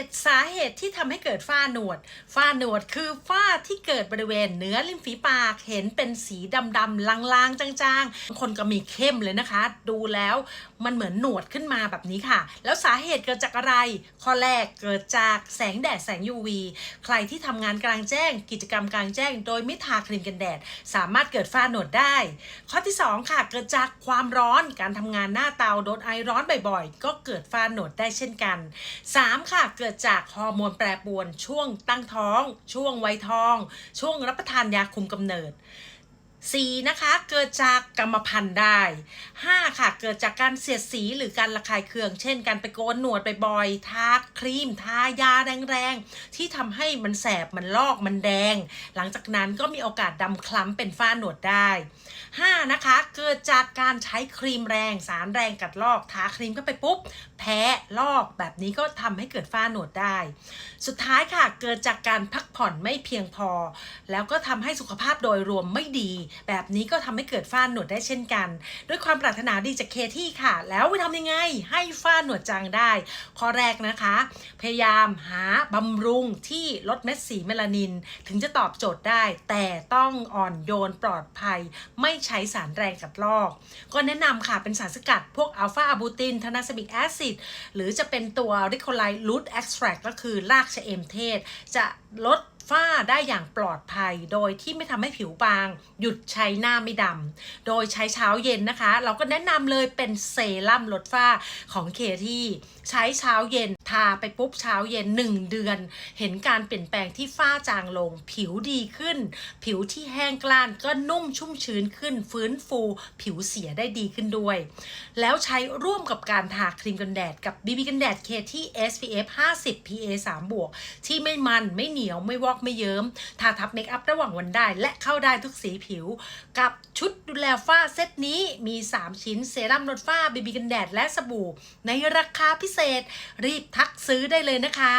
7 สาเหตุที่ทำให้เกิดฝ้าหนวด ฝ้าหนวดคือฝ้าที่เกิดบริเวณเนื้อริมฝีปาก เห็นเป็นสีดำๆลางๆ จางๆบางคนก็มีเข้มเลยนะคะ ดูแล้วมันเหมือนหนวดขึ้นมาแบบนี้ค่ะ แล้วสาเหตุเกิดจากอะไร ข้อแรกเกิดจากแสงแดดแสง UV ใครที่ทำงานกลางแจ้ง กิจกรรมกลางแจ้ง โดยไม่ทาครีมกันแดด สามารถเกิดฝ้าหนวดได้ ข้อที่ 2 ค่ะ เกิดจากความร้อนการทำงานหน้าเตาโดนไอร้อนบ่อยๆ ก็เกิดฝ้าหนวดได้เช่นกัน 3 ค่ะกิดจากฮอร์โมนแปรปรวน ช่วงตั้งท้อง ช่วงวัยทอง ช่วงรับประทานยาคุมกำเนิด 4นะคะเกิดจากกรรมพันธุ์ได้ 5 ค่ะ เกิดจากการเสียดสีหรือการระคายเคือง เช่น การไปโกนหนวดไปบ่อยทาครีมทายาแรงๆ ที่ทำให้มันแสบมันลอกมันแดง หลังจากนั้นก็มีโอกาสดำคล้ำเป็นฝ้าหนวดได้ 5 นะคะ เกิดจากการใช้ครีมแรงสารแรงกัดลอกทาครีมเข้าไปปุ๊บ แพ้ลอกแบบนี้ก็ทำให้เกิดฝ้าหนวดได้ สุดท้ายค่ะเกิดจากการพักผ่อนไม่เพียงพอ แล้วก็ทำให้สุขภาพโดยรวมไม่ดีแบบนี้ก็ทำให้เกิดฝ้าหนวดได้เช่นกัน ด้วยความปรารถนาดีจากเคที่ค่ะ แล้วไปทำยังไงให้ฝ้าหนวดจางได้ ข้อแรกนะคะ พยายามหาบำรุงที่ลดเม็ดสีเมลานิน ถึงจะตอบโจทย์ได้ แต่ต้องอ่อนโยนปลอดภัย ไม่ใช้สารแรงกัดลอก ก็แนะนำค่ะเป็นสารสกัดพวกอัลฟาอะบูตินทานาสบิกแอซิดหรือจะเป็นตัวริโคไลรูทเอ็กซ์แทรก็คือรากชะเอมเทศ จะลด ฝ้าได้อย่างปลอดภัย โดยที่ไม่ทำให้ผิวบาง หยุดใช้หน้าไม่ดำโดยใช้เช้าเย็นนะคะ เราก็แนะนำเลยเป็นเซรั่มลดฝ้าของเคที่ใช้เช้าเย็น ทาไปปุ๊บเช้าเย็น 1 เดือน เห็นการเปลี่ยนแปลงที่ฝ้าจางลง ผิวดีขึ้น ผิวที่แห้งกร้านก็นุ่มชุ่มชื้นขึ้น ฟื้นฟู ผิวเสียได้ดีขึ้นด้วย แล้วใช้ร่วมกับการทาครีมกันแดดกับ BB กันแดดเคที่ SPF 50 PA 3บวกที่ไม่มันไม่เหนียวไม่วอกไม่เยิ้มทาทับเมคอัพระหว่างวันได้ และเข้าได้ทุกสีผิว กับชุดดูแลฝ้าเซตนี้มี 3 ชิ้นเซรั่มลดฝ้า BB กันแดดและสบู่ ในราคาพิเศษรีบทักซื้อได้เลยนะคะ